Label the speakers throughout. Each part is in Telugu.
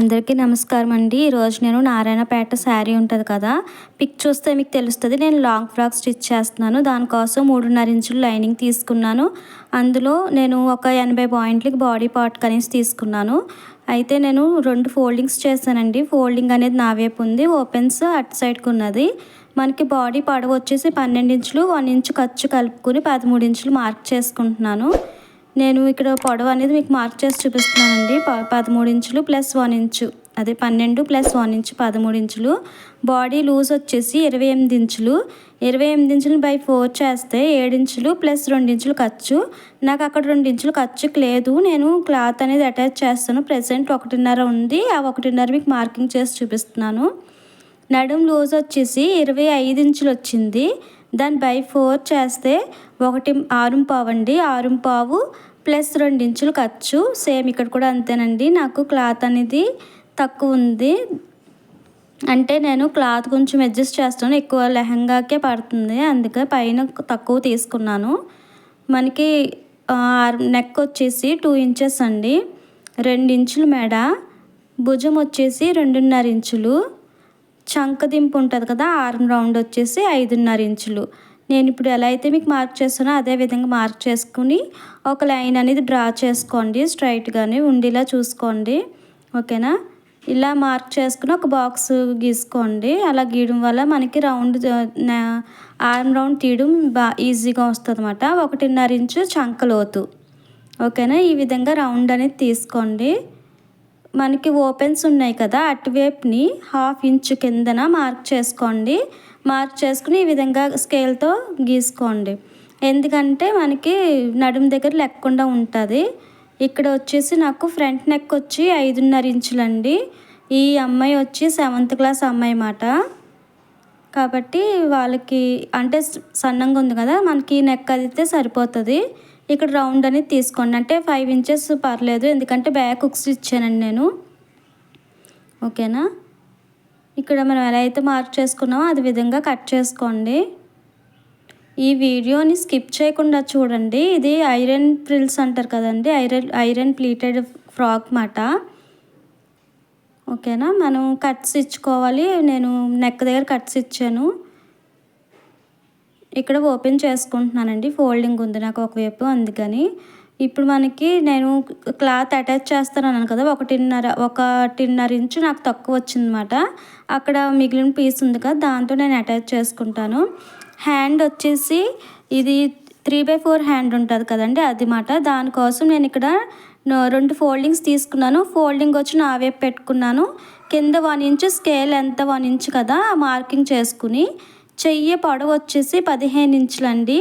Speaker 1: అందరికీ నమస్కారం అండి ఈరోజు నేను నారాయణపేట శారీ ఉంటుంది కదా పిక్ చూస్తే మీకు తెలుస్తుంది. నేను లాంగ్ ఫ్రాక్ స్టిచ్ చేస్తున్నాను. దానికోసం మూడున్నర ఇంచులు లైనింగ్ తీసుకున్నాను. అందులో నేను ఒక ఎనభై పాయింట్లకి బాడీ పార్ట్ కనీసి తీసుకున్నాను. అయితే నేను రెండు ఫోల్డింగ్స్ చేశానండి. ఫోల్డింగ్ అనేది నా వైపు ఉంది. ఓపెన్స్ అటు సైడ్కి ఉన్నది. మనకి బాడీ పొడవు వచ్చేసి పన్నెండు ఇంచులు వన్ ఇంచు ఖర్చు కలుపుకొని పదమూడు ఇంచులు మార్క్ చేసుకుంటున్నాను. నేను ఇక్కడ పొడవు అనేది మీకు మార్క్ చేసి చూపిస్తున్నానండి. ప పదమూడు ఇంచులు ప్లస్ వన్ ఇంచు. అదే పన్నెండు ప్లస్ వన్ ఇంచు పదమూడు ఇంచులు. బాడీ లూజ్ వచ్చేసి ఇరవై ఎనిమిది ఇంచులు. ఇరవై ఎనిమిది ఇంచులు బై ఫోర్ చేస్తే ఏడు ఇంచులు ప్లస్ రెండు ఇంచులు ఖర్చు. నాకు అక్కడ రెండు ఇంచులు ఖర్చుకి లేదు. నేను క్లాత్ అనేది అటాచ్ చేస్తాను. ప్రజెంట్ ఒకటిన్నర ఉంది. ఆ ఒకటిన్నర మీకు మార్కింగ్ చేసి చూపిస్తున్నాను. నడుం లూజ్ వచ్చేసి ఇరవై ఐదు ఇంచులు వచ్చింది. దాన్ని బై ఫోర్ చేస్తే ఒకటి ఆరుం పావు అండి ఆరుం పావు ప్లస్ రెండు ఇంచులు ఖర్చు. సేమ్ ఇక్కడ కూడా అంతేనండి. నాకు క్లాత్ అనేది తక్కువ ఉంది. అంటే నేను క్లాత్ కొంచెం అడ్జస్ట్ చేస్తాను. ఎక్కువ లెహంగాకే పడుతుంది. అందుకే పైన తక్కువ తీసుకున్నాను. మనకి నెక్ వచ్చేసి టూ ఇంచెస్ అండి. రెండు ఇంచులు మెడ. భుజం వచ్చేసి రెండున్నర ఇంచులు. చంకదింపు ఉంటుంది కదా ఆర్మ్ రౌండ్ వచ్చేసి ఐదున్నర ఇంచులు. నేను ఇప్పుడు ఎలా అయితే మీకు మార్క్ చేస్తానో అదే విధంగా మార్క్ చేసుకుని ఒక లైన్ అనేది డ్రా చేసుకోండి స్ట్రైట్గానే ఉండేలా చూసుకోండి. ఓకేనా? ఇలా మార్క్ చేసుకుని ఒక బాక్స్ గీసుకోండి. అలా గీయడం వల్ల మనకి రౌండ్ ఆర్మ్ రౌండ్ తీయడం బా ఈజీగా వస్తుంది అనమాట ఒకటిన్నర ఇంచు చంకలోతు ఓకేనా? ఈ విధంగా రౌండ్ అనేది తీసుకోండి. మనకి ఓపెన్స్ ఉన్నాయి కదా అటువైపుని హాఫ్ ఇంచ్ కిందన మార్క్ చేసుకోండి. మార్క్ చేసుకుని ఈ విధంగా స్కేల్తో గీసుకోండి. ఎందుకంటే మనకి నడుము దగ్గర లేకుండా ఉంటుంది. ఇక్కడ వచ్చేసి నాకు ఫ్రంట్ నెక్ వచ్చి ఐదున్నర ఇంచులండి. ఈ అమ్మాయి వచ్చి సెవెంత్ క్లాస్ అమ్మాయి మాట కాబట్టి వాళ్ళకి అంటే సన్నంగా ఉంది కదా మనకి నెక్ అదితే సరిపోతుంది. ఇక్కడ రౌండ్ అనేది తీసుకోండి. అంటే ఫైవ్ ఇంచెస్ పర్లేదు. ఎందుకంటే బ్యాక్ హుక్స్ ఇచ్చానండి నేను. ఓకేనా? ఇక్కడ మనం ఎలా అయితే మార్క్ చేసుకున్నామో అది విధంగా కట్ చేసుకోండి. ఈ వీడియోని స్కిప్ చేయకుండా చూడండి. ఇది ఐరన్ ప్రిల్స్ అంటారు కదండి. ఐరన్ ఐరన్ ప్లీటెడ్ ఫ్రాక్ మాట. ఓకేనా? మనం కట్స్ ఇచ్చుకోవాలి. నేను నెక్ దగ్గర కట్స్ ఇచ్చాను. ఇక్కడ ఓపెన్ చేసుకుంటున్నానండి. ఫోల్డింగ్ ఉంది నాకు ఒకవైపు అందుకని. ఇప్పుడు మనకి నేను క్లాత్ అటాచ్ చేస్తానన్నాను కదా ఒకటిన్నర ఒకటిన్నర ఇంచు నాకు తక్కువ వచ్చిందన్నమాట. అక్కడ మిగిలిన పీస్ ఉంది కదా దాంతో నేను అటాచ్ చేసుకుంటాను. హ్యాండ్ వచ్చేసి ఇది త్రీ బై ఫోర్ హ్యాండ్ ఉంటుంది కదండి అది మాట. దానికోసం నేను ఇక్కడ రెండు ఫోల్డింగ్స్ తీసుకున్నాను. ఫోల్డింగ్ వచ్చి నా వైపు పెట్టుకున్నాను. కింద వన్ ఇంచు స్కేల్ ఎంత వన్ ఇంచు కదా మార్కింగ్ చేసుకుని చెయ్యి పొడవు వచ్చేసి పదిహేను ఇంచులండి.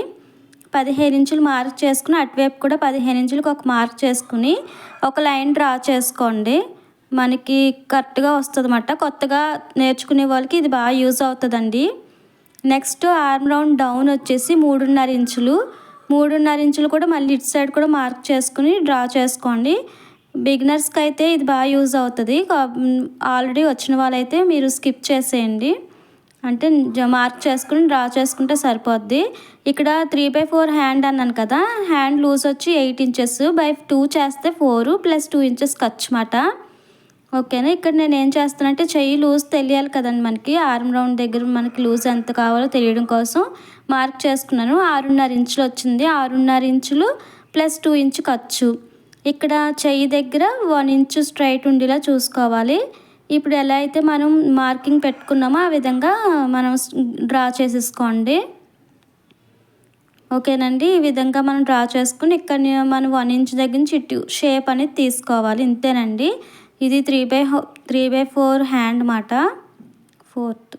Speaker 1: పదిహేను ఇంచులు మార్క్ చేసుకుని అటువైపు కూడా పదిహేను ఇంచులకు ఒక మార్క్ చేసుకుని ఒక లైన్ డ్రా చేసుకోండి. మనకి కరెక్ట్గా వస్తుంది అన్నమాట కొత్తగా నేర్చుకునే వాళ్ళకి ఇది బాగా యూజ్ అవుతుందండి. నెక్స్ట్ ఆర్మ్ రౌండ్ డౌన్ వచ్చేసి మూడున్నర ఇంచులు. మూడున్నర ఇంచులు కూడా మళ్ళీ ఇటు సైడ్ కూడా మార్క్ చేసుకుని డ్రా చేసుకోండి. బిగినర్స్కి అయితే ఇది బాగా యూజ్ అవుతుంది. ఆల్రెడీ వచ్చిన వాళ్ళైతే మీరు స్కిప్ చేసేయండి. అంటే మార్క్ చేసుకుని డ్రా చేసుకుంటే సరిపోద్ది. ఇక్కడ త్రీ బై ఫోర్ హ్యాండ్ అన్నాను కదా హ్యాండ్ లూజ్ వచ్చి ఎయిట్ ఇంచెస్ బై టూ చేస్తే ఫోర్ ప్లస్ టూ ఇంచెస్ ఖర్చు మాట ఓకేనా? ఇక్కడ నేను ఏం చేస్తానంటే చెయ్యి లూజ్ తెలియాలి కదండి మనకి. ఆర్మ్ రౌండ్ దగ్గర మనకి లూజ్ ఎంత కావాలో తెలియడం కోసం మార్క్ చేసుకున్నాను. ఆరున్నర ఇంచులు వచ్చింది. ఆరున్నర ఇంచులు ప్లస్ టూ ఇంచు ఖర్చు. ఇక్కడ చెయ్యి దగ్గర వన్ ఇంచు స్ట్రైట్ ఉండేలా చూసుకోవాలి. ఇప్పుడు ఎలా అయితే మనం మార్కింగ్ పెట్టుకున్నామో ఆ విధంగా మనం డ్రా చేసేసుకోండి. ఓకేనండి? ఈ విధంగా మనం డ్రా చేసుకుని ఇక్కడ మనం వన్ ఇంచ్ దగ్గర నుంచి ఇటు షేప్ అనేది తీసుకోవాలి. ఇంతేనండి? ఇది three by three by four hand మాట. ఫోర్త్.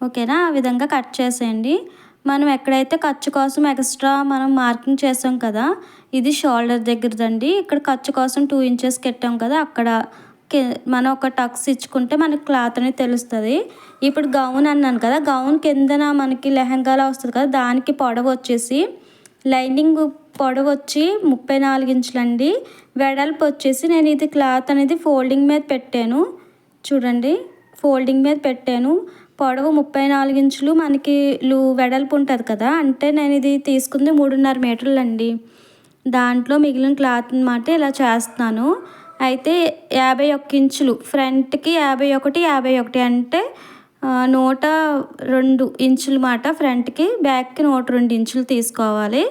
Speaker 1: ఓకేనా? ఆ విధంగా కట్ చేసేయండి. మనం ఎక్కడైతే ఖర్చు కోసం ఎక్స్ట్రా మనం మార్కింగ్ చేసాం కదా ఇది షోల్డర్ దగ్గరదండి. ఇక్కడ ఖర్చు కోసం టూ ఇంచెస్ కట్టాం కదా అక్కడ మనం ఒక టక్స్ ఇచ్చుకుంటే మనకి క్లాత్ అనేది తెలుస్తుంది. ఇప్పుడు గౌన్ అన్నాను కదా గౌన్ కిందన మనకి లెహంగాలా వస్తుంది కదా దానికి పొడవు వచ్చేసి లైనింగ్ పొడవు వచ్చి ముప్పై నాలుగు ఇంచులండి. వెడల్పు వచ్చేసి నేను ఇది క్లాత్ అనేది ఫోల్డింగ్ మీద పెట్టాను. చూడండి ఫోల్డింగ్ మీద పెట్టాను. పొడవు ముప్పై నాలుగు ఇంచులు మనకి లూ వెడల్పు ఉంటుంది కదా అంటే నేను ఇది తీసుకుంది మూడున్నర మీటర్లు అండి దాంట్లో మిగిలిన క్లాత్ అనమాట ఇలా చేస్తున్నాను. అయితే యాభై ఒక్క ఇంచులు ఫ్రంట్కి యాభై ఒకటి యాభై ఒకటి అంటే నూట రెండు ఇంచులు మాట ఫ్రంట్కి బ్యాక్కి నూట రెండు ఇంచులు తీసుకోవాలి.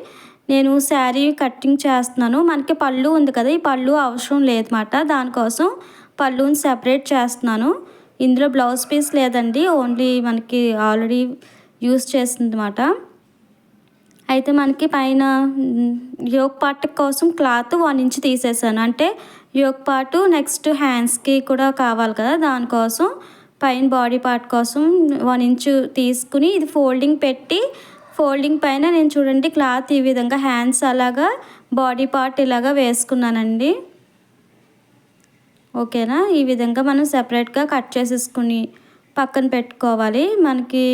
Speaker 1: నేను శారీ కట్టింగ్ చేస్తున్నాను. మనకి పళ్ళు ఉంది కదా ఈ పళ్ళు అవసరం లేదన్నమాట దానికోసం పళ్ళుని సెపరేట్ చేస్తున్నాను. ఇందులో బ్లౌజ్ పీస్ లేదండి ఓన్లీ మనకి ఆల్రెడీ యూస్ చేసిందన్నమాట అయితే మనకి పైన యోగ్ పార్ట్ కోసం క్లాత్ వన్ ఇంచ్ తీసేసాను. అంటే యోగ్ పార్ట్ నెక్స్ట్ హ్యాండ్స్కి కూడా కావాలి కదా దానికోసం పైన బాడీ పార్ట్ కోసం వన్ ఇంచ్ తీసుకుని ఇది ఫోల్డింగ్ పెట్టి ఫోల్డింగ్ పైన నేను చూడండి క్లాత్ ఈ విధంగా హ్యాండ్స్ అలాగా బాడీ పార్ట్ ఇలాగా వేసుకున్నానండి. ఓకేనా? ఈ విధంగా మనం సెపరేట్గా కట్ చేసేసుకుని పక్కన పెట్టుకోవాలి. మనకి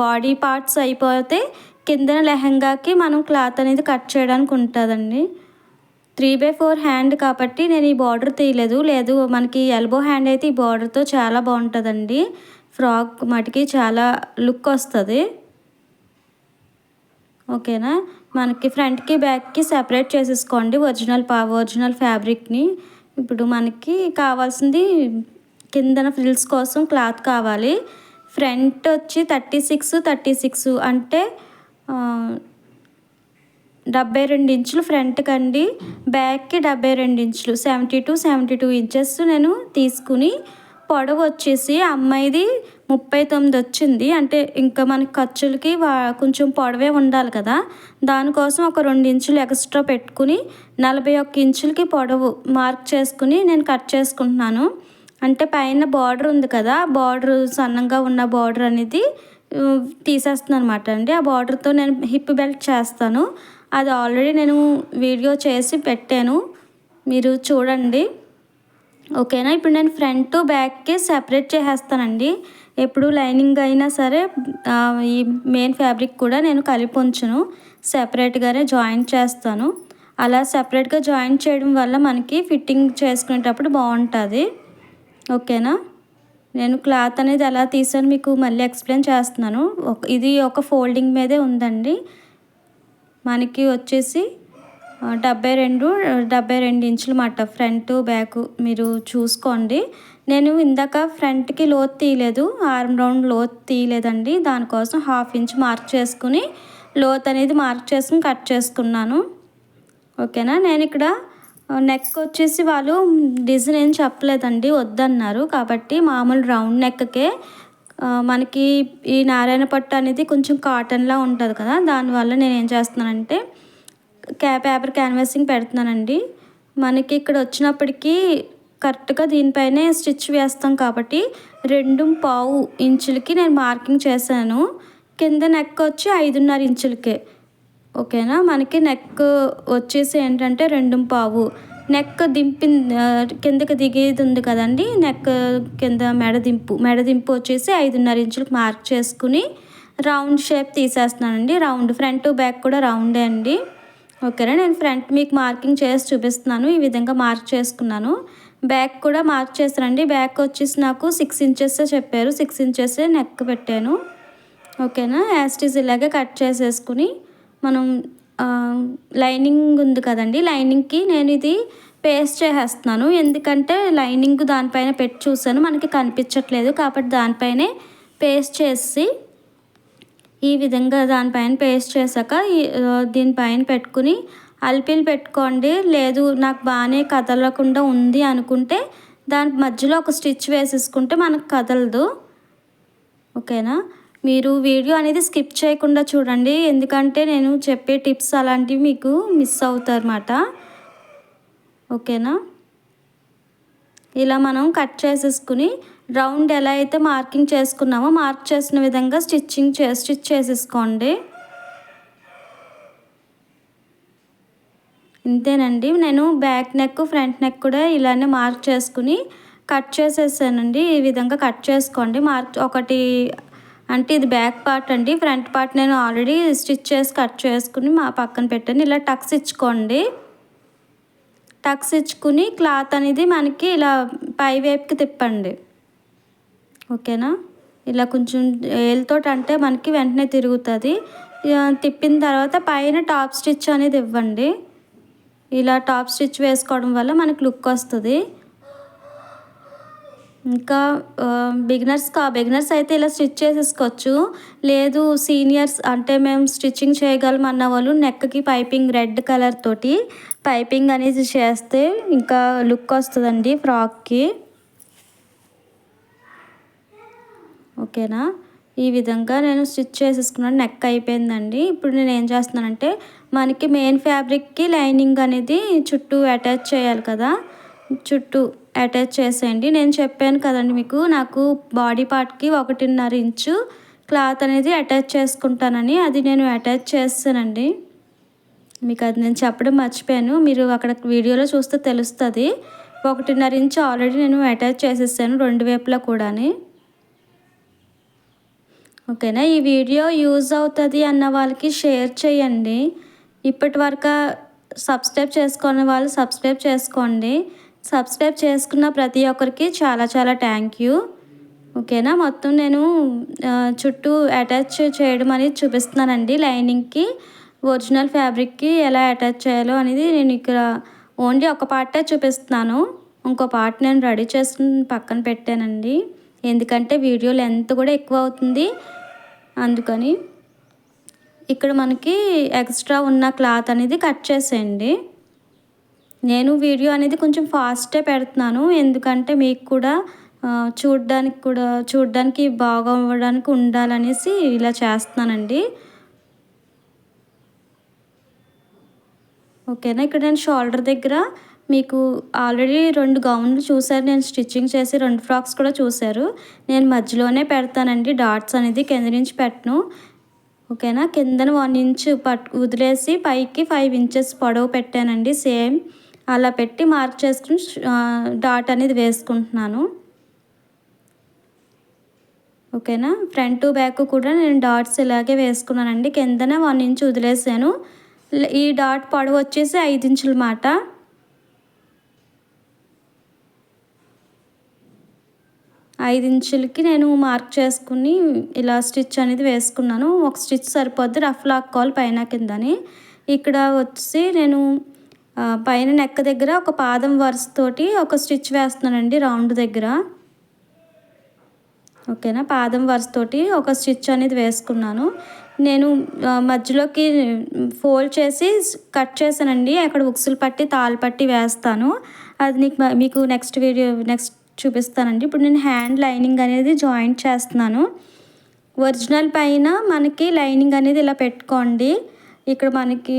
Speaker 1: బాడీ పార్ట్స్ అయిపోతే కిందన లెహంగాకి మనం క్లాత్ అనేది కట్ చేయడానికి ఉంటుందండి. త్రీ బై ఫోర్ హ్యాండ్ కాబట్టి నేను ఈ బార్డర్ తీయలేదు. లేదు మనకి ఎల్బో హ్యాండ్ అయితే ఈ బార్డర్తో చాలా బాగుంటుందండి. ఫ్రాక్ మటుకి చాలా లుక్ వస్తుంది. ఓకేనా? మనకి ఫ్రంట్కి బ్యాక్కి సెపరేట్ చేసేసుకోండి. ఒరిజినల్ పా ఒరిజినల్ ఫ్యాబ్రిక్ని. ఇప్పుడు మనకి కావాల్సింది కిందన ఫ్రిల్స్ కోసం క్లాత్ కావాలి. ఫ్రంట్ వచ్చి థర్టీ సిక్స్ థర్టీ సిక్స్ అంటే డెబ్బై రెండు ఇంచులు ఫ్రంట్కి అండి బ్యాక్కి డెబ్బై రెండు ఇంచులు seventy two seventy two inches నేను తీసుకుని పొడవు వచ్చేసి అమ్మాయిది ముప్పై తొమ్మిది వచ్చింది. అంటే ఇంకా మనకి ఖర్చులకి వా కొంచెం పొడవే ఉండాలి కదా. దానికోసం ఒక రెండు ఇంచులు ఎక్స్ట్రా పెట్టుకుని నలభై ఒక్క ఇంచులకి పొడవు మార్క్ చేసుకుని నేను కట్ చేసుకుంటున్నాను. అంటే పైన బార్డర్ ఉంది కదా బార్డర్ సన్నంగా ఉన్న బార్డర్ అనేది తీసేస్తున్నాను అనమాట అండి. ఆ బార్డర్తో నేను హిప్ బెల్ట్ చేస్తాను. అది ఆల్రెడీ నేను వీడియో చేసి పెట్టాను. మీరు చూడండి. ఓకేనా? ఇప్పుడు నేను ఫ్రంట్ బ్యాక్కి సెపరేట్ చేసేస్తానండి. ఎప్పుడు లైనింగ్ అయినా సరే ఈ మెయిన్ ఫ్యాబ్రిక్ కూడా నేను కలిపి ఉంచును. సెపరేట్గానే జాయింట్ చేస్తాను. అలా సెపరేట్గా జాయింట్ చేయడం వల్ల మనకి ఫిట్టింగ్ చేసుకునేటప్పుడు బాగుంటుంది. ఓకేనా? నేను క్లాత్ అనేది ఎలా తీసాను మీకు మళ్ళీ ఎక్స్ప్లెయిన్ చేస్తున్నాను. ఒక- ఇది ఒక ఫోల్డింగ్ మీదే ఉందండి. మనకి వచ్చేసి డెబ్బై రెండు డెబ్బై రెండు ఇంచులు మాట. ఫ్రంట్ బ్యాక్ మీరు చూసుకోండి. నేను ఇందాక ఫ్రంట్కి లోత్ తీయలేదు ఆర్మ్ రౌండ్ లోత్ తీయలేదండి. దానికోసం హాఫ్ ఇంచ్ మార్క్ చేసుకుని లోత్ అనేది మార్క్ చేసుకుని కట్ చేసుకున్నాను. ఓకేనా? నేను ఇక్కడ నెక్ వచ్చేసి వాళ్ళు డిజైన్ ఏం చెప్పలేదండి వద్దన్నారు. కాబట్టి మామూలు రౌండ్ నెక్కే మనకి ఈ నారాయణ పట్టు అనేది కొంచెం కాటన్లా ఉంటుంది కదా దానివల్ల నేను ఏం చేస్తున్నానంటే క్యా పేపర్ క్యాన్వాసింగ్ పెడుతున్నానండి. మనకి ఇక్కడ వచ్చినప్పటికీ కరెక్ట్గా దీనిపైనే స్టిచ్ వేస్తాం కాబట్టి రెండు పావు ఇంచులకి నేను మార్కింగ్ చేశాను. కింద నెక్ వచ్చి ఐదున్నర ఇంచులకే. ఓకేనా? మనకి నెక్ వచ్చేసి ఏంటంటే రెండు పావు. నెక్ దింపి కిందకి దిగేది ఉంది కదండి. నెక్ కింద మెడ దింపు మెడ దింపు వచ్చేసి ఐదున్నర ఇంచులకు మార్క్ చేసుకుని రౌండ్ షేప్ తీసేస్తున్నానండి. రౌండ్ ఫ్రంట్ బ్యాక్ కూడా రౌండే అండి. ఓకేనా? నేను ఫ్రంట్ మీకు మార్కింగ్ చేసి చూపిస్తున్నాను. ఈ విధంగా మార్క్ చేసుకున్నాను. బ్యాక్ కూడా మార్క్ చేశానండి. బ్యాక్ వచ్చేసి నాకు సిక్స్ ఇంచెస్ చెప్పారు. సిక్స్ ఇంచెస్ నెక్ పెట్టాను. ఓకేనా? యాస్టీస్ ఇలాగే కట్ చేసేసుకుని మనం లైనింగ్ ఉంది కదండి లైనింగ్కి నేను ఇది పేస్ట్ చేసేస్తున్నాను. ఎందుకంటే లైనింగ్ దానిపైన పెట్టి చూసాను మనకి కనిపించట్లేదు. కాబట్టి దానిపైనే పేస్ట్ చేసి ఈ విధంగా దానిపైన పేస్ట్ చేశాక ఈ- దీనిపైన పెట్టుకుని అల్పిలు పెట్టుకోండి. లేదు నాకు బాగానే కదలకుండా ఉంది అనుకుంటే దాని మధ్యలో ఒక స్టిచ్ వేసేసుకుంటే మనకు కదలదు. ఓకేనా? మీరు వీడియో అనేది స్కిప్ చేయకుండా చూడండి. ఎందుకంటే నేను చెప్పే టిప్స్ అలాంటివి మీకు మిస్ అవుతారన్నమాట. ఓకేనా? ఇలా మనం కట్ చేసేసుకుని రౌండ్ ఎలా అయితే మార్కింగ్ చేసుకున్నామో మార్క్ చేసిన విధంగా స్టిచ్చింగ్ చే స్టిచ్ చేసేసుకోండి. ఇంతేనండి. నేను బ్యాక్ నెక్ ఫ్రంట్ నెక్ కూడా ఇలానే మార్క్ చేసుకుని కట్ చేసేసానండి. ఈ విధంగా కట్ చేసుకోండి. మార్క్ ఒకటి అంటే ఇది బ్యాక్ పార్ట్ అండి. ఫ్రంట్ పార్ట్ నేను ఆల్రెడీ స్టిచ్ చేసి కట్ చేసుకుని మా పక్కన పెట్టాను ఇలా టక్స్ ఇచ్చుకోండి. టక్స్ ఇచ్చుకుని క్లాత్ అనేది మనకి ఇలా పై వైపుకి తిప్పండి. ఓకేనా? ఇలా కొంచెం ఏలుతో అంటే మనకి వెంటనే తిరుగుతుంది. ఇక తిప్పిన తర్వాత పైన టాప్ స్టిచ్ అనేది ఇవ్వండి. ఇలా టాప్ స్టిచ్ వేసుకోవడం వల్ల మనకు లుక్ వస్తుంది. ఇంకా బిగినర్స్ కా? బిగినర్స్ అయితే ఇలా స్టిచ్ చేసేసుకోవచ్చు. లేదు సీనియర్స్ అంటే మేము స్టిచ్చింగ్ చేయగలం అన్న వాళ్ళు నెక్కి పైపింగ్ రెడ్ కలర్ తోటి పైపింగ్ అనేది చేస్తే ఇంకా లుక్ వస్తుందండి ఫ్రాక్కి ఓకేనా? ఈ విధంగా నేను స్టిచ్ చేసేసుకున్నాను. నెక్ అయిపోయిందండి. ఇప్పుడు నేను ఏం చేస్తున్నానంటే మనకి మెయిన్ ఫ్యాబ్రిక్కి లైనింగ్ అనేది చుట్టూ అటాచ్ చేయాలి కదా. చుట్టూ అటాచ్ చేసేయండి. నేను చెప్పాను కదండి మీకు నాకు బాడీ పార్ట్కి ఒకటిన్నర ఇంచు క్లాత్ అనేది అటాచ్ చేసుకుంటానని అది నేను అటాచ్ చేస్తానండి. మీకు అది నేను చెప్పడం మర్చిపోయాను. మీరు అక్కడ వీడియోలో చూస్తే తెలుస్తుంది. ఒకటిన్నర ఇంచు ఆల్రెడీ నేను అటాచ్ చేసేసాను రెండు వైపులా కూడాని. ఓకేనా? ఈ వీడియో యూజ్ అవుతుంది అన్న వాళ్ళకి షేర్ చేయండి. ఇప్పటి వరకు సబ్స్క్రైబ్ చేసుకునే వాళ్ళు సబ్స్క్రైబ్ చేసుకోండి. సబ్స్క్రైబ్ చేసుకున్న ప్రతి ఒక్కరికి చాలా చాలా థ్యాంక్ యూ. ఓకేనా? మొత్తం నేను చుట్టూ అటాచ్ చేయడం అనేది చూపిస్తున్నానండి. లైనింగ్కి ఒరిజినల్ ఫ్యాబ్రిక్కి ఎలా అటాచ్ చేయాలో అనేది నేను ఇక్కడ ఓన్లీ ఒక పార్టే చూపిస్తున్నాను. ఇంకో పార్ట్ నేను రెడీ చేసుకుని పక్కన పెట్టానండి. ఎందుకంటే వీడియో లెంత్ కూడా ఎక్కువ అవుతుంది. అందుకని ఇక్కడ మనకి ఎక్స్ట్రా ఉన్న క్లాత్ అనేది కట్ చేసేయండి. నేను వీడియో అనేది కొంచెం ఫాస్టే పెడుతున్నాను. ఎందుకంటే మీకు కూడా చూడడానికి కూడా చూడడానికి బాగా అవ్వడానికి ఉండాలనేసి ఇలా చేస్తున్నానండి. ఓకేనా? ఇక్కడ నేను షోల్డర్ దగ్గర మీకు ఆల్రెడీ రెండు గౌన్లు చూశారు. నేను స్టిచ్చింగ్ చేసి రెండు ఫ్రాక్స్ కూడా చూశారు. నేను మధ్యలోనే పెడతానండి. డాట్స్ అనేది కింద నుంచి పెట్టను. ఓకేనా? కిందన వన్ ఇంచ్ పట్ వదిలేసి పైకి ఫైవ్ ఇంచెస్ పొడవు పెట్టానండి. సేమ్ అలా పెట్టి మార్క్ చేసుకుని డాట్ అనేది వేసుకుంటున్నాను. ఓకేనా? ఫ్రంట్ బ్యాక్ కూడా నేను డాట్స్ ఇలాగే వేసుకున్నానండి. కిందన వన్ ఇంచ్ వదిలేసాను. ఈ డాట్ పొడవు వచ్చేసి ఐదు ఇంచుల మాట. ఐదు ఇంచులకి నేను మార్క్ చేసుకుని ఇలా స్టిచ్ అనేది వేసుకున్నాను. ఒక స్టిచ్ సరిపోద్ది రఫ్ లాక్కోవాలి పైన కిందని. ఇక్కడ వచ్చి నేను పైన నెక్క దగ్గర ఒక పాదం వరుసతోటి ఒక స్టిచ్ వేస్తున్నానండి రౌండ్ దగ్గర. ఓకేనా? పాదం వరుసతోటి ఒక స్టిచ్ అనేది వేసుకున్నాను. నేను మధ్యలోకి ఫోల్డ్ చేసి కట్ చేశానండి. అక్కడ ఉక్సులు పట్టి తాళ్ళు పట్టి వేస్తాను. అది నీకు మీకు నెక్స్ట్ వీడియో నెక్స్ట్ చూపిస్తానండి. ఇప్పుడు నేను హ్యాండ్ లైనింగ్ అనేది జాయింట్ చేస్తున్నాను. ఒరిజినల్ పైన మనకి లైనింగ్ అనేది ఇలా పెట్టుకోండి. ఇక్కడ మనకి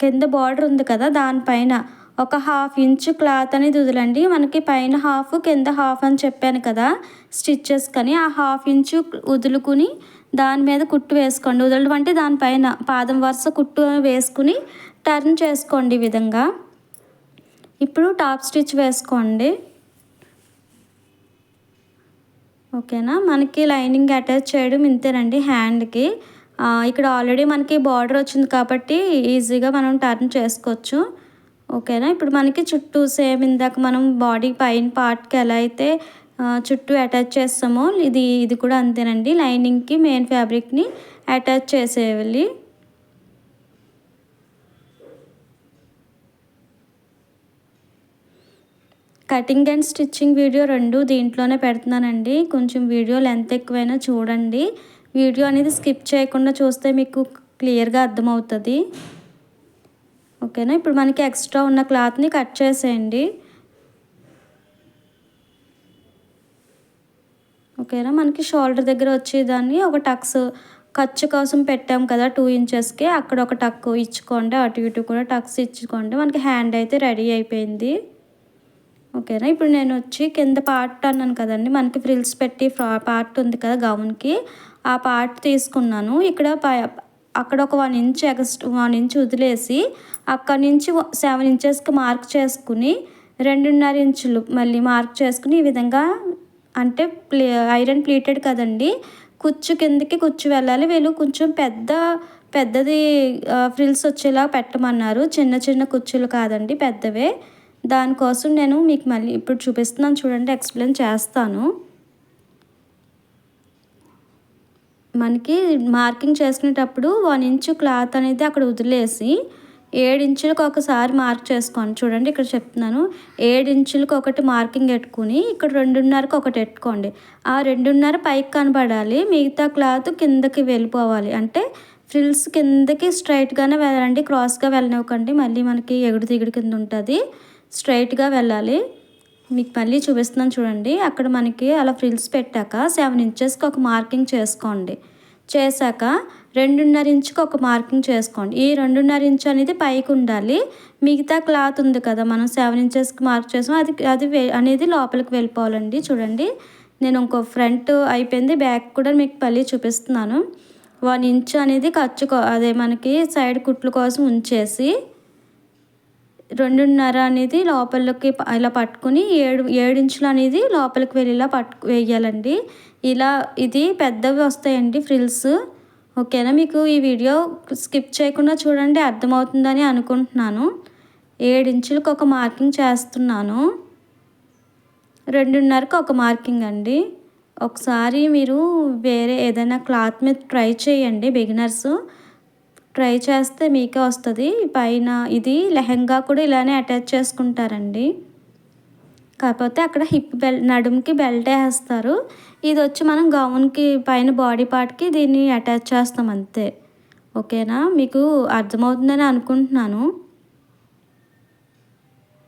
Speaker 1: కింద బార్డర్ ఉంది కదా దానిపైన ఒక హాఫ్ ఇంచు క్లాత్ అనేది వదలండి. మనకి పైన హాఫ్ కింద హాఫ్ అని చెప్పాను కదా స్టిచ్చెస్ కానీ. ఆ హాఫ్ ఇంచు వదులుకుని దాని మీద కుట్టు వేసుకోండి. వదలడం అంటే దానిపైన పాదం వరుస కుట్టు వేసుకుని టర్న్ చేసుకోండి ఈ విధంగా. ఇప్పుడు టాప్ స్టిచ్ వేసుకోండి. ఓకేనా? మనకి లైనింగ్ అటాచ్ చేయడం ఇంతేనండి. హ్యాండ్కి ఇక్కడ ఆల్రెడీ మనకి బార్డర్ వచ్చింది కాబట్టి ఈజీగా మనం టర్న్ చేసుకోవచ్చు. ఓకేనా? ఇప్పుడు మనకి చుట్టూ సేమ్ ఇందాక మనం బాడీ పైన పార్ట్కి ఎలా అయితే చుట్టూ అటాచ్ చేస్తామో ఇది ఇది కూడా అంతేనండి. లైనింగ్కి మెయిన్ ఫ్యాబ్రిక్ని అటాచ్ చేసేయాలి. కటింగ్ అండ్ స్టిచ్చింగ్ వీడియో రెండు దీంట్లోనే పెడుతున్నానండి. కొంచెం వీడియో లెంత్ ఎక్కువైనా చూడండి. వీడియో అనేది స్కిప్ చేయకుండా చూస్తే మీకు క్లియర్గా అర్థమవుతుంది. ఓకేనా? ఇప్పుడు మనకి ఎక్స్ట్రా ఉన్న క్లాత్ని కట్ చేసేయండి. ఓకేనా? మనకి షోల్డర్ దగ్గర వచ్చేదాన్ని ఒక టక్స్ ఖర్చు కోసం పెట్టాం కదా టూ ఇంచెస్కి. అక్కడ ఒక టక్ ఇచ్చుకోండి అటు ఇటు కూడా టక్స్ ఇచ్చుకోండి. మనకి హ్యాండ్ అయితే రెడీ అయిపోయింది. ఓకేనా? ఇప్పుడు నేను వచ్చి కింద పార్ట్ అన్నాను కదండి మనకి ఫ్రిల్స్ పెట్టి పార్ట్ ఉంది కదా గౌన్కి. ఆ పార్ట్ తీసుకున్నాను. ఇక్కడ అక్కడ ఒక వన్ ఇంచ్ ఎక్స్ట్ వన్ ఇంచ్ వదిలేసి అక్కడి నుంచి సెవెన్ ఇంచెస్కి మార్క్ చేసుకుని రెండున్నర ఇంచులు మళ్ళీ మార్క్ చేసుకుని ఈ విధంగా అంటే ప్లే ఐరన్ ప్లీటెడ్ కదండి. కుచ్చు కిందకి కుచ్చు వెళ్ళాలి. వీళ్ళు కొంచెం పెద్ద పెద్దది ఫ్రిల్స్ వచ్చేలా పెట్టమన్నారు. చిన్న చిన్న కుచ్చులు కాదండి పెద్దవే. దానికోసం నేను మీకు మళ్ళీ ఇప్పుడు చూపిస్తున్నాను. చూడండి ఎక్స్ప్లెయిన్ చేస్తాను. మనకి మార్కింగ్ చేసుకునేటప్పుడు వన్ ఇంచు క్లాత్ అనేది అక్కడ వదిలేసి ఏడు ఇంచులకు ఒకసారి మార్క్ చేసుకోండి. చూడండి ఇక్కడ చెప్తున్నాను. ఏడించులకు ఒకటి మార్కింగ్ పెట్టుకుని ఇక్కడ రెండున్నరకు ఒకటి పెట్టుకోండి. ఆ రెండున్నర పైకి కనబడాలి. మిగతా క్లాత్ కిందకి వెళ్ళిపోవాలి. అంటే ఫ్రిల్స్ కిందకి స్ట్రైట్గానే వెళ్ళండి క్రాస్గా వెళ్ళనివ్వకండి. మళ్ళీ మనకి ఎగుడు దిగుడు కింద ఉంటుంది. స్ట్రైట్గా వెళ్ళాలి. మీకు మళ్ళీ చూపిస్తున్నాను చూడండి. అక్కడ మనకి అలా ఫ్రిల్స్ పెట్టాక సెవెన్ ఇంచెస్కి ఒక మార్కింగ్ చేసుకోండి. చేశాక రెండున్నర ఇంచుకి ఒక మార్కింగ్ చేసుకోండి. ఈ రెండున్నర ఇంచు అనేది పైకి ఉండాలి. మిగతా క్లాత్ ఉంది కదా మనం సెవెన్ ఇంచెస్కి మార్క్ చేసాం అది అది అనేది లోపలికి వెళ్ళిపోవాలండి. చూడండి. నేను ఇంకో ఫ్రంట్ అయిపోయింది బ్యాక్ కూడా మీకు మళ్ళీ చూపిస్తున్నాను. వన్ ఇంచ్ అనేది ఖర్చు అదే మనకి సైడ్ కుట్లు కోసం ఉంచేసి రెండున్నర అనేది లోపలికి ఇలా పట్టుకుని ఏడు ఏడించులు అనేది లోపలికి వెళ్ళి ఇలా పట్టు వేయాలండి ఇలా ఇది పెద్దవి వస్తాయండి ఫ్రిల్స్. ఓకేనా? మీకు ఈ వీడియో స్కిప్ చేయకుండా చూడండి అర్థమవుతుందని అనుకుంటున్నాను. ఏడించులకు ఒక మార్కింగ్ చేస్తున్నాను. రెండున్నరకు ఒక మార్కింగ్ అండి. ఒకసారి మీరు వేరే ఏదైనా క్లాత్ మీద ట్రై చేయండి బిగినర్స్. ట్రై చేస్తే మీకే వస్తుంది. పైన ఇది లెహంగా కూడా ఇలానే అటాచ్ చేసుకుంటారండి. కాకపోతే అక్కడ హిప్ బెల్ట్ నడుముకి బెల్ట్ వేస్తారు. ఇది వచ్చి మనం గౌన్కి పైన బాడీ పార్ట్కి దీన్ని అటాచ్ చేస్తాం అంతే. ఓకేనా? మీకు అర్థమవుతుందని అనుకుంటున్నాను.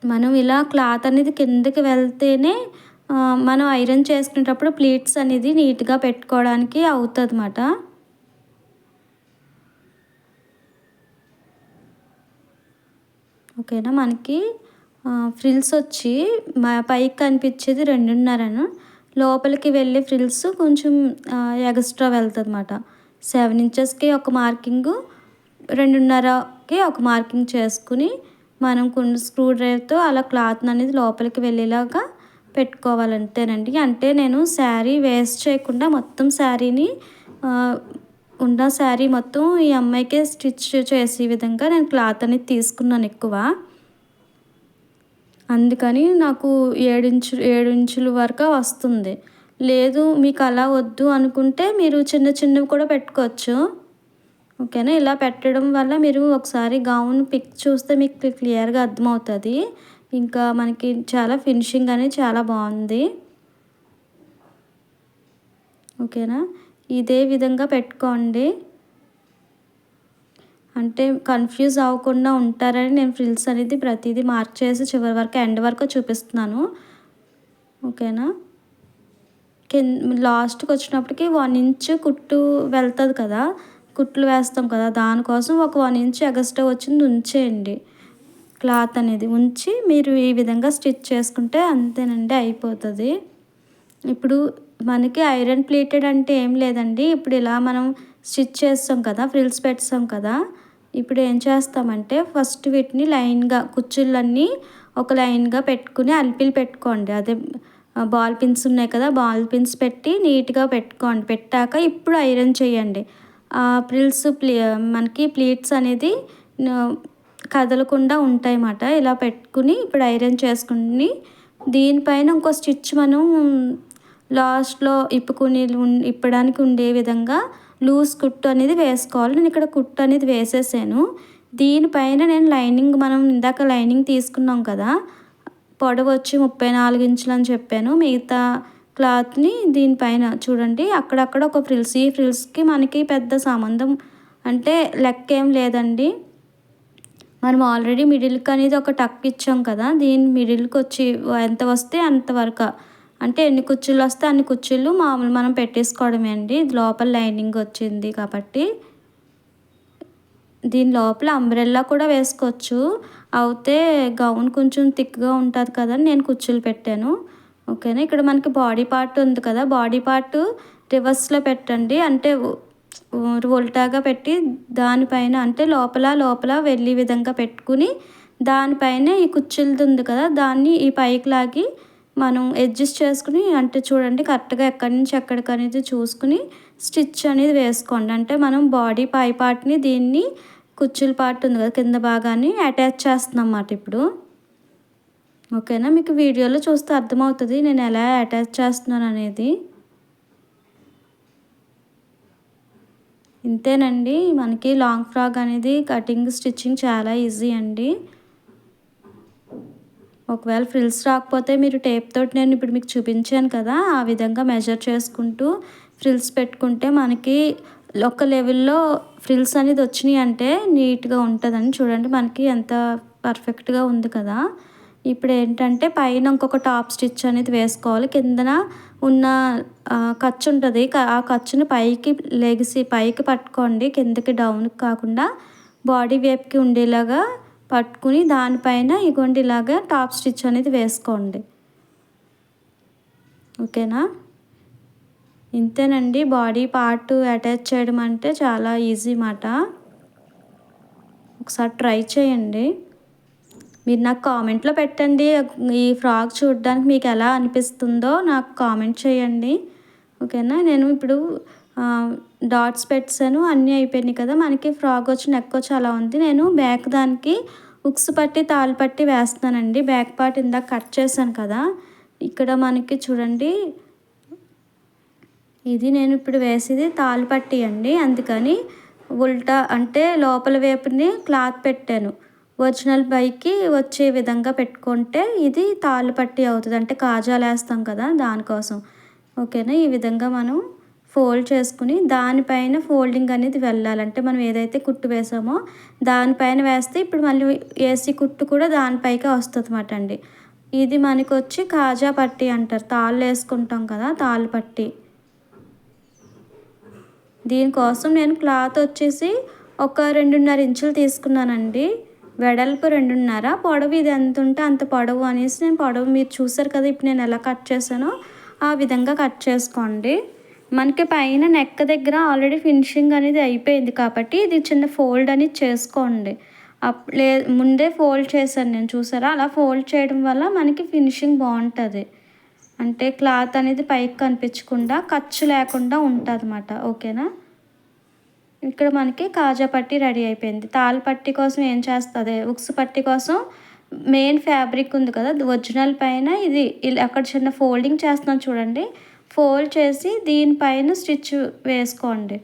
Speaker 1: మనం ఇలా క్లాత్ అనేది కిందకి వెళ్తేనే మనం ఐరన్ చేసుకునేటప్పుడు ప్లీట్స్ అనేది నీట్గా పెట్టుకోవడానికి అవుతుంది అన్నమాట ఓకేనా? మనకి ఫ్రిల్స్ వచ్చి మా పైకి కనిపించేది రెండున్నరను. లోపలికి వెళ్ళే ఫ్రిల్స్ కొంచెం ఎక్స్ట్రా వెళ్తుంది అనమాట సెవెన్ ఇంచెస్కి ఒక మార్కింగ్ రెండున్నరకి ఒక మార్కింగ్ చేసుకుని మనం కొన్ని స్క్రూ డ్రైవ్తో అలా క్లాత్ అనేది లోపలికి వెళ్ళేలాగా పెట్టుకోవాలంతేనండి అంటే నేను శారీ వేస్ట్ చేయకుండా మొత్తం శారీని ఉన్న శారీ మొత్తం ఈ అమ్మాయికే స్టిచ్ చేసే విధంగా నేను క్లాత్ అనేది తీసుకున్నాను ఎక్కువ. అందుకని నాకు ఏడించు ఏడించుల వరకు వస్తుంది. లేదు మీకు అలా వద్దు అనుకుంటే మీరు చిన్న చిన్నవి కూడా పెట్టుకోవచ్చు. ఓకేనా? ఇలా పెట్టడం వల్ల మీరు ఒకసారి గౌన్ పిక్ చూస్తే మీకు క్లియర్గా అర్థమవుతుంది. ఇంకా మనకి చాలా ఫినిషింగ్ అనేది చాలా బాగుంది. ఓకేనా? ఇదే విధంగా పెట్టుకోండి. అంటే కన్ఫ్యూజ్ అవ్వకుండా ఉంటారని నేను ఫ్రిల్స్ అనేది ప్రతిదీ మార్క్ చేసి చివరి వరకు ఎండ్ వరకు చూపిస్తున్నాను. ఓకేనా? కింద లాస్ట్కి వచ్చినప్పటికి వన్ ఇంచ్ కుట్టు వెళ్తుంది కదా కుట్లు వేస్తాం కదా దానికోసం ఒక వన్ ఇంచ్ ఎగస్ట్రా వచ్చింది ఉంచేయండి క్లాత్ అనేది ఉంచి మీరు ఈ విధంగా స్టిచ్ చేసుకుంటే అంతేనండి అయిపోతుంది. ఇప్పుడు మనకి ఐరన్ ప్లేటెడ్ అంటే ఏం లేదండి. ఇప్పుడు ఇలా మనం స్టిచ్ చేస్తాం కదా ఫ్రిల్స్ పెడతాం కదా ఇప్పుడు ఏం చేస్తామంటే ఫస్ట్ వీటిని లైన్గా కుచ్చుళ్ళన్నీ ఒక లైన్గా పెట్టుకుని అల్పిలు పెట్టుకోండి. అదే బాల్ పిన్స్ ఉన్నాయి కదా బాల్ పిన్స్ పెట్టి నీట్గా పెట్టుకోండి. పెట్టాక ఇప్పుడు ఐరన్ చేయండి. ప్రిల్స్ ప్లీ మనకి ప్లీట్స్ అనేది కదలకుండా ఉంటాయన్నమాట. ఇలా పెట్టుకుని ఇప్పుడు ఐరన్ చేసుకుని దీనిపైన ఇంకో స్టిచ్ మనం లాస్ట్లో ఇప్పుకుని ఇప్పడానికి ఉండే విధంగా లూజ్ కుట్టు అనేది వేసుకోవాలి. నేను ఇక్కడ కుట్టు అనేది వేసేసాను. దీనిపైన నేను లైనింగ్ మనం ఇందాక లైనింగ్ తీసుకున్నాం కదా పొడవు వచ్చి ముప్పై నాలుగు ఇంచులు అని చెప్పాను. మిగతా క్లాత్ని దీనిపైన చూడండి అక్కడక్కడ ఒక ఫ్రిల్స్ ఈ ఫ్రిల్స్కి మనకి పెద్ద సంబంధం అంటే లెక్క ఏం లేదండి. మనం ఆల్రెడీ మిడిల్కి అనేది ఒక టక్ ఇచ్చాం కదా దీని మిడిల్కి వచ్చి ఎంత వస్తే అంతవరకు అంటే ఎన్ని కుర్చీలు వస్తే అన్ని కుర్చీలు మామూలు మనం పెట్టేసుకోవడమే అండి. లోపల లైనింగ్ వచ్చింది కాబట్టి దీని లోపల అంబ్రెల్లా కూడా వేసుకోవచ్చు. అయితే గౌన్ కొంచెం థిక్గా ఉంటుంది కదా నేను కుర్చీలు పెట్టాను. ఓకేనా? ఇక్కడ మనకి బాడీ పార్ట్ ఉంది కదా. బాడీ పార్ట్ రివర్స్లో పెట్టండి. అంటే ఉల్టాగా పెట్టి దానిపైన అంటే లోపల లోపల వెళ్ళే విధంగా పెట్టుకుని దానిపైన ఈ కుర్చీలది ఉంది కదా దాన్ని ఈ పైకి లాగి మనం అడ్జస్ట్ చేసుకుని అంటే చూడండి కరెక్ట్గా ఎక్కడి నుంచి ఎక్కడికి అనేది చూసుకుని స్టిచ్ అనేది వేసుకోండి. అంటే మనం బాడీ పై పార్ట్ని దీన్ని కుచ్చుల పార్ట్ ఉంది కదా కింద భాగాన్ని అటాచ్ చేస్తున్నాం అన్నమాట ఇప్పుడు. ఓకేనా మీకు వీడియోలో చూస్తే అర్థమవుతుంది నేను ఎలా అటాచ్ చేస్తున్నాను అనేది. ఇంతేనండి మనకి లాంగ్ ఫ్రాక్ అనేది కటింగ్ స్టిచ్చింగ్ చాలా ఈజీ అండి. ఒకవేళ ఫ్రిల్స్ రాకపోతే మీరు టేప్ తోటి నేను ఇప్పుడు మీకు చూపించాను కదా ఆ విధంగా మెజర్ చేసుకుంటూ ఫ్రిల్స్ పెట్టుకుంటే మనకి ఒక లెవెల్లో ఫ్రిల్స్ అనేది వచ్చినాయి అంటే నీట్గా ఉంటుందని చూడండి. మనకి ఎంత పర్ఫెక్ట్గా ఉంది కదా. ఇప్పుడు ఏంటంటే పైన ఇంకొక టాప్ స్టిచ్ అనేది వేసుకోవాలి. కిందన ఉన్న ఖర్చు ఉంటుంది. ఆ ఖర్చుని పైకి లెగిసి పైకి పట్టుకోండి. కిందకి డౌన్ కాకుండా బాడీ వేప్కి ఉండేలాగా పట్టుకుని దానిపైన ఇగోండి ఇలాగా టాప్ స్టిచ్ అనేది వేసుకోండి. ఓకేనా? ఇంతేనండి. బాడీ పార్ట్ అటాచ్ చేయడం అంటే చాలా ఈజీ మాట. ఒకసారి ట్రై చేయండి. మీరు నాకు కామెంట్లో పెట్టండి. ఈ ఫ్రాక్ చూడడానికి మీకు ఎలా అనిపిస్తుందో నాకు కామెంట్ చేయండి. ఓకేనా? నేను ఇప్పుడు డాట్స్ పెట్టాను. అన్నీ అయిపోయినాయి కదా. మనకి ఫ్రాక్ వచ్చి నెక్ వచ్చి అలా ఉంది. నేను బ్యాక్ దానికి ఉక్స్ పట్టి తాళ్ళు పట్టి వేస్తానండి బ్యాక్ పార్ట్ ఇందాక కట్ చేశాను కదా. ఇక్కడ మనకి చూడండి. ఇది నేను ఇప్పుడు వేసేది తాళ్ళు పట్టి అండి. అందుకని ఉల్టా అంటే లోపల వైపుని క్లాత్ పెట్టాను. ఒరిజినల్ పైకి వచ్చే విధంగా పెట్టుకుంటే ఇది తాళ్ళు పట్టి అవుతుంది. అంటే కాజాలు వేస్తాం కదా దానికోసం. ఓకేనా? ఈ విధంగా మనం ఫోల్డ్ చేసుకుని దానిపైన ఫోల్డింగ్ అనేది వెళ్ళాలంటే మనం ఏదైతే కుట్టు వేసామో దానిపైన వేస్తే ఇప్పుడు మళ్ళీ ఏసీ కుట్టు కూడా దానిపైకే వస్తుంది అన్నమాట అండి. ఇది మనకు వచ్చి కాజా పట్టి అంటారు. తాళ్ళు వేసుకుంటాం కదా తాళ్ళు పట్టి. దీనికోసం నేను క్లాత్ వచ్చేసి ఒక రెండున్నర ఇంచులు తీసుకున్నానండి. వెడల్పు రెండున్నర. పొడవు ఇది ఎంత ఉంటే అంత పొడవు అనేసి నేను పొడవు మీరు చూసారు కదా ఇప్పుడు నేను ఎలా కట్ చేశానో ఆ విధంగా కట్ చేసుకోండి. మనకి పైన నెక్ దగ్గర ఆల్రెడీ ఫినిషింగ్ అనేది అయిపోయింది కాబట్టి ఇది చిన్న ఫోల్డ్ అనేది చేసుకోండి. అప్ లే ముందే ఫోల్డ్ చేశాను నేను చూసారా? అలా ఫోల్డ్ చేయడం వల్ల మనకి ఫినిషింగ్ బాగుంటుంది. అంటే క్లాత్ అనేది పైకి కనిపించకుండా ఖర్చు లేకుండా ఉంటుంది అన్నమాట ఓకేనా? ఇక్కడ మనకి కాజా పట్టి రెడీ అయిపోయింది. తాల్ పట్టి కోసం ఏం చేస్తుంది? ఉక్స్ పట్టి కోసం మెయిన్ ఫ్యాబ్రిక్ ఉంది కదా ఒరిజినల్ పైన ఇది అక్కడ చిన్న ఫోల్డింగ్ చేస్తున్నాం చూడండి. ఫోల్డ్ చేసి దీనిపైన స్టిచ్ వేసుకోండి.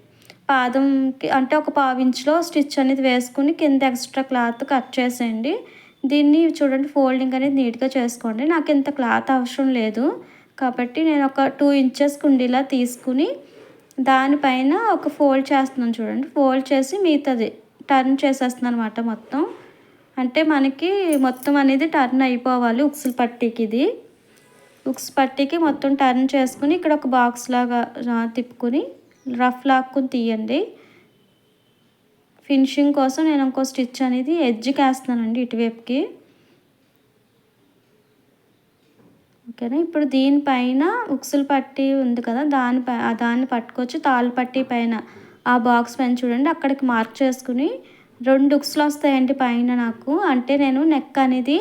Speaker 1: పాదంకి అంటే ఒక పావించ్లో స్టిచ్ అనేది వేసుకుని కింద ఎక్స్ట్రా క్లాత్ కట్ చేసేయండి. దీన్ని చూడండి ఫోల్డింగ్ అనేది నీట్గా చేసుకోండి. నాకు ఇంత క్లాత్ అవసరం లేదు. కాబట్టి నేను ఒక టూ ఇంచెస్ కుండీలా తీసుకుని దానిపైన ఒక ఫోల్డ్ చేస్తున్నాను చూడండి. ఫోల్డ్ చేసి మిగతాది టర్న్ చేసేస్తున్నాను అనమాట మొత్తం. అంటే మనకి మొత్తం అనేది టర్న్ అయిపోవాలి ఉక్సులు పట్టీకి ఇది ఉక్స్ పట్టీకి మొత్తం టర్న్ చేసుకుని ఇక్కడ ఒక బాక్స్ లాగా తిప్పుకొని రఫ్ లాక్కుని తీయండి. ఫినిషింగ్ కోసం నేను ఇంకో స్టిచ్ అనేది ఎడ్జ్కి వేస్తున్నానండి ఇటువైపుకి. ఓకేనా? ఇప్పుడు దీనిపైన ఉక్సులు పట్టి ఉంది కదా దానిపై దాన్ని పట్టుకొచ్చి తాళ్ళు పట్టి పైన ఆ బాక్స్ పైన చూడండి అక్కడికి మార్క్ చేసుకుని రెండు ఉక్సులు వస్తాయండి పైన నాకు. అంటే నేను నెక్ అనేది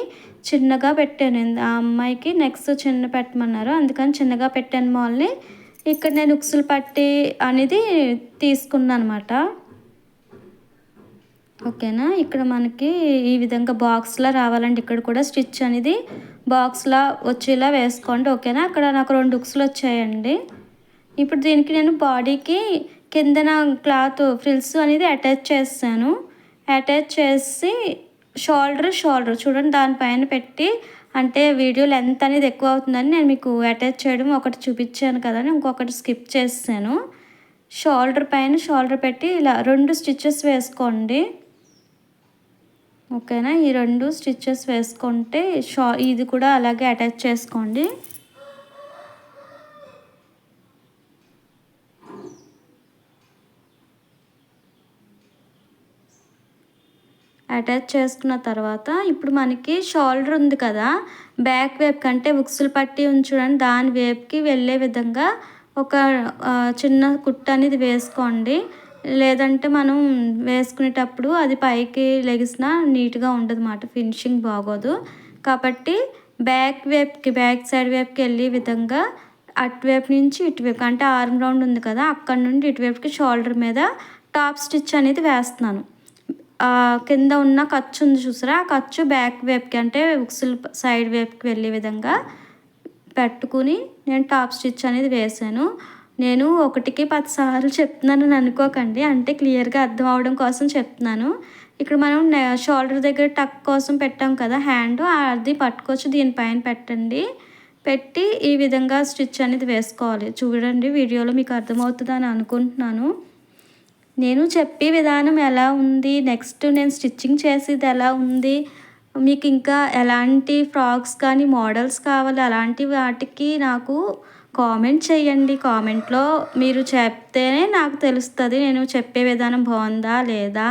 Speaker 1: చిన్నగా పెట్టాను. ఆ అమ్మాయికి నెక్స్ట్ చిన్న పెట్టమన్నారు. అందుకని చిన్నగా పెట్టాను మాల్ని. ఇక్కడ నేను ఉక్సులు పట్టి అనేది తీసుకున్నాను అనమాట ఓకేనా? ఇక్కడ మనకి ఈ విధంగా బాక్స్లా రావాలండి. ఇక్కడ కూడా స్టిచ్ అనేది బాక్స్లా వచ్చేలా వేసుకోండి. ఓకేనా? అక్కడ నాకు రెండు ఉక్సులు వచ్చాయండి. ఇప్పుడు దీనికి నేను బాడీకి కిందన క్లాత్ ఫ్రిల్స్ అనేది అటాచ్ చేస్తాను. అటాచ్ చేసి షోల్డర్ షోల్డర్. చూడండి దానిపైన పెట్టి అంటే వీడియో లెంత్ అనేది ఎక్కువ అవుతుందని నేను మీకు అటాచ్ చేయడం ఒకటి చూపించాను కదా ఇంకొకటి స్కిప్ చేస్తాను షోల్డర్ పైన షోల్డర్ పెట్టి ఇలా రెండు స్టిచ్చెస్ వేసుకోండి. ఓకేనా? ఈ రెండు స్టిచ్చెస్ వేసుకుంటే షా ఇది కూడా అలాగే అటాచ్ చేసుకోండి. అటాచ్ చేసుకున్న తర్వాత ఇప్పుడు మనకి షోల్డర్ ఉంది కదా బ్యాక్ వేప్ కంటే ఉక్సులు పట్టి ఉంచడానికి దాని వేప్కి వెళ్ళే విధంగా ఒక చిన్న కుట్ట అనేది వేసుకోండి. లేదంటే మనం వేసుకునేటప్పుడు అది పైకి లెగిసిన నీట్గా ఉండదు అన్నమాట ఫినిషింగ్ బాగోదు. కాబట్టి బ్యాక్ వేప్కి బ్యాక్ సైడ్ వేప్కి వెళ్ళే విధంగా అటువైపు నుంచి ఇటువైపు అంటే ఆర్మ్ రౌండ్ ఉంది కదా అక్కడ నుండి ఇటువైపుకి షోల్డర్ మీద టాప్ స్టిచ్ అనేది వేస్తున్నాను. కింద ఉన్న ఖర్చు ఉంది చూసారా? ఆ ఖర్చు బ్యాక్ వేప్కి అంటే ఉక్సుల్ సైడ్ వేప్కి వెళ్ళే విధంగా పెట్టుకుని నేను టాప్ స్టిచ్ అనేది వేసాను నేను ఒకటికి పది సార్లు చెప్తున్నానని అనుకోకండి. అంటే క్లియర్గా అర్థం అవడం కోసం చెప్తున్నాను. ఇక్కడ మనం షోల్డర్ దగ్గర టక్ కోసం పెట్టాం కదా హ్యాండ్ అది పట్టుకోవచ్చు దీనిపైన పెట్టండి. పెట్టి ఈ విధంగా స్టిచ్ అనేది వేసుకోవాలి. చూడండి వీడియోలో మీకు అర్థమవుతుందని అనుకుంటున్నాను. నేను చెప్పే విధానం ఎలా ఉంది? నెక్స్ట్ నేను స్టిచ్చింగ్ చేసేది ఎలా ఉంది? మీకు ఇంకా ఎలాంటి ఫ్రాక్స్ కానీ మోడల్స్ కావాలి అలాంటి వాటికి నాకు కామెంట్ చేయండి. కామెంట్లో మీరు చెప్తేనే నాకు తెలుస్తుంది నేను చెప్పే విధానం బాగుందా లేదా?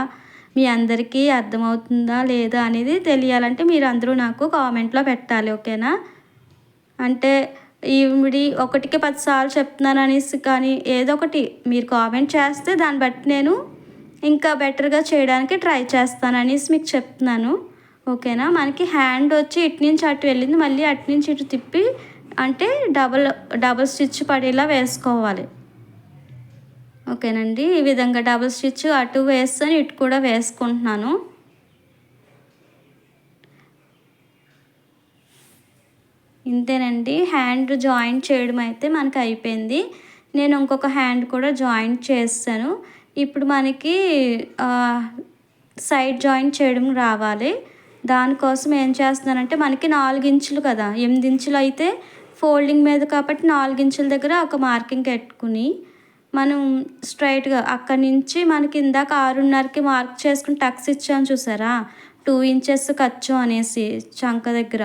Speaker 1: మీ అందరికీ అర్థమవుతుందా లేదా అనేది తెలియాలంటే మీరు అందరూ నాకు కామెంట్లో పెట్టాలి ఓకేనా? అంటే ఈవిడి ఒకటికి పదిసార్లు చెప్తున్నాను అనేసి కానీ ఏదో ఒకటి మీరు కామెంట్ చేస్తే దాన్ని బట్టి నేను ఇంకా బెటర్గా చేయడానికి ట్రై చేస్తాను అనేసి మీకు చెప్తున్నాను. ఓకేనా? మనకి హ్యాండ్ వచ్చి ఇటు నుంచి అటు వెళ్ళింది మళ్ళీ అటు నుంచి ఇటు తిప్పి అంటే డబల్ డబల్ స్టిచ్ పడేలా వేసుకోవాలి. ఓకేనండి? ఈ విధంగా డబుల్ స్టిచ్ అటు వేస్తాను ఇటు కూడా వేసుకుంటున్నాను. ఇంతేనండి. హ్యాండ్ జాయింట్ చేయడం అయితే మనకి అయిపోయింది. నేను ఇంకొక హ్యాండ్ కూడా జాయింట్ చేస్తాను. ఇప్పుడు మనకి సైడ్ జాయింట్ చేయడం రావాలి. దానికోసం ఏం చేస్తున్నానంటే మనకి నాలుగు ఇంచులు కదా. ఎనిమిది ఇంచులు అయితే ఫోల్డింగ్ మీద కాబట్టి నాలుగు ఇంచుల దగ్గర ఒక మార్కింగ్ పెట్టుకుని మనం స్ట్రైట్గా అక్కడి నుంచి మనకి ఇందాక ఆరున్నరకి మార్క్ చేసుకుని టక్స్ ఇచ్చాను చూసారా? టూ ఇంచెస్ ఖర్చు అనేసి చంక దగ్గర.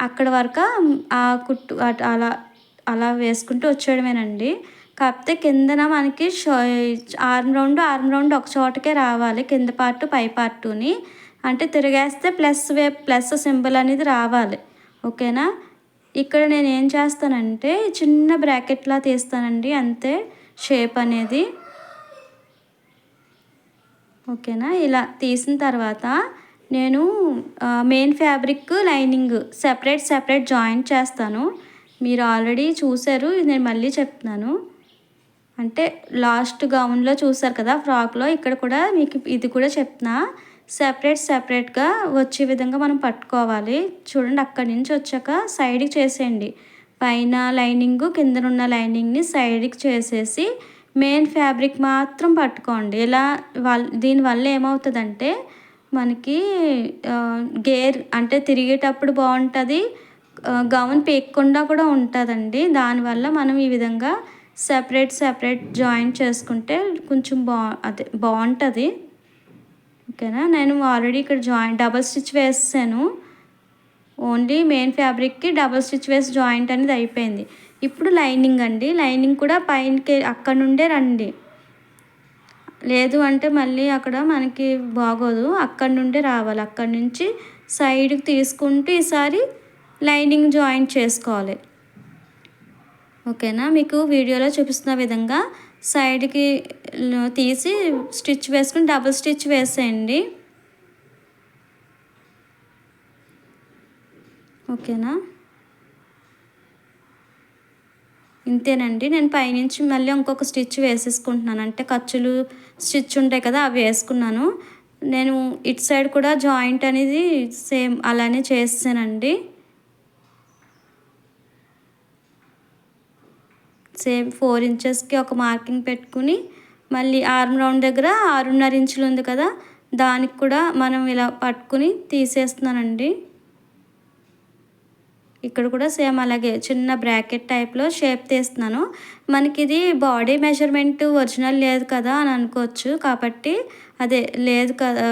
Speaker 1: అక్కడ వరకు ఆ కుట్టు అలా అలా వేసుకుంటూ వచ్చేయడమేనండి. కాకపోతే కిందన మనకి ఆర్మ్ రౌండ్ ఆర్మ్ రౌండ్ ఒక చోటకే రావాలి. కింద పార్ట్ పై పార్టుని. అంటే తిరిగేస్తే ప్లస్ వే ప్లస్ సింబల్ అనేది రావాలి. ఓకేనా? ఇక్కడ నేను ఏం చేస్తానంటే చిన్న బ్రాకెట్లా తీస్తానండి. అంతే. షేప్ అనేది. ఓకేనా? ఇలా తీసిన తర్వాత నేను main fabric lining separate separate joint చేస్తాను. మీరు ఆల్రెడీ చూసారు నేను మళ్ళీ చెప్తున్నాను. అంటే లాస్ట్ గౌన్లో చూసారు కదా ఫ్రాక్లో ఇక్కడ కూడా మీకు ఇది కూడా చెప్తున్నా. సెపరేట్ సెపరేట్గా వచ్చే విధంగా మనం పట్టుకోవాలి. చూడండి అక్కడి నుంచి వచ్చాక సైడ్కి చేసేయండి. పైన లైనింగ్ కిందనున్న లైనింగ్ని సైడ్కి చేసేసి మెయిన్ ఫ్యాబ్రిక్ మాత్రం పట్టుకోండి. ఇలా వాళ్ళ దీనివల్ల ఏమవుతుందంటే మనకి గేర్ అంటే తిరిగేటప్పుడు బాగుంటుంది. గౌన్ పీక్కుండా కూడా ఉంటుందండి. దానివల్ల మనం ఈ విధంగా సెపరేట్ సెపరేట్ జాయింట్ చేసుకుంటే కొంచెం బా అదే బాగుంటుంది. ఓకేనా? నేను ఆల్రెడీ ఇక్కడ జాయింట్ డబల్ స్టిచ్ వేసాను ఓన్లీ మెయిన్ ఫ్యాబ్రిక్కి డబల్ స్టిచ్ వేసి జాయింట్ అనేది అయిపోయింది. ఇప్పుడు లైనింగ్ అండి. లైనింగ్ కూడా పైనకి అక్కడ నుండే రండి. లేదు అంటే మళ్ళీ అక్కడ మనకి బాగోదు. అక్కడ నుండే రావాలి. అక్కడి నుంచి సైడ్కి తీసుకుంటూ ఈసారి లైనింగ్ జాయిన్ చేసుకోవాలి. ఓకేనా? మీకు వీడియోలో చూపిస్తున్న విధంగా సైడ్కి తీసి స్టిచ్ వేసుకుని డబుల్ స్టిచ్ వేసేయండి. ఓకేనా? ఇంతేనండి. నేను పైనుంచి మళ్ళీ ఇంకొక స్టిచ్ వేసేసుకుంటున్నాను. అంటే ఖర్చులు స్టిచ్ ఉంటాయి కదా అవి వేసుకున్నాను. నేను ఇటు సైడ్ కూడా జాయింట్ అనేది సేమ్ అలానే చేస్తానండి. సేమ్ ఫోర్ ఇంచెస్కి ఒక మార్కింగ్ పెట్టుకుని మళ్ళీ ఆర్మ్ రౌండ్ దగ్గర ఆరున్నర ఇంచులు ఉంది కదా దానికి కూడా మనం ఇలా పట్టుకుని తీసేస్తున్నానండి. ఇక్కడ కూడా సేమ్ అలాగే చిన్న బ్రాకెట్ టైప్లో షేప్ తీస్తున్నాను. మనకి ఇది బాడీ మెజర్మెంట్ ఒరిజినల్ లేదు కదా అని అనుకోవచ్చు. కాబట్టి అదే లేదు కదా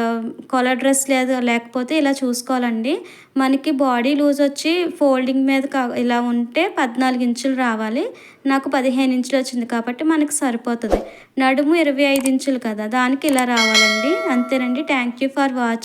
Speaker 1: కాలర్ డ్రెస్ లేదు లేకపోతే ఇలా చూసుకోవాలండి. మనకి బాడీ లూజ్ వచ్చి ఫోల్డింగ్ మీద కా ఇలా ఉంటే పద్నాలుగు ఇంచులు రావాలి. నాకు పదిహేను ఇంచులు వచ్చింది కాబట్టి మనకి సరిపోతుంది. నడుము ఇరవై ఐదు ఇంచులు కదా దానికి ఇలా రావాలండి. అంతేనండి. Thank you for watching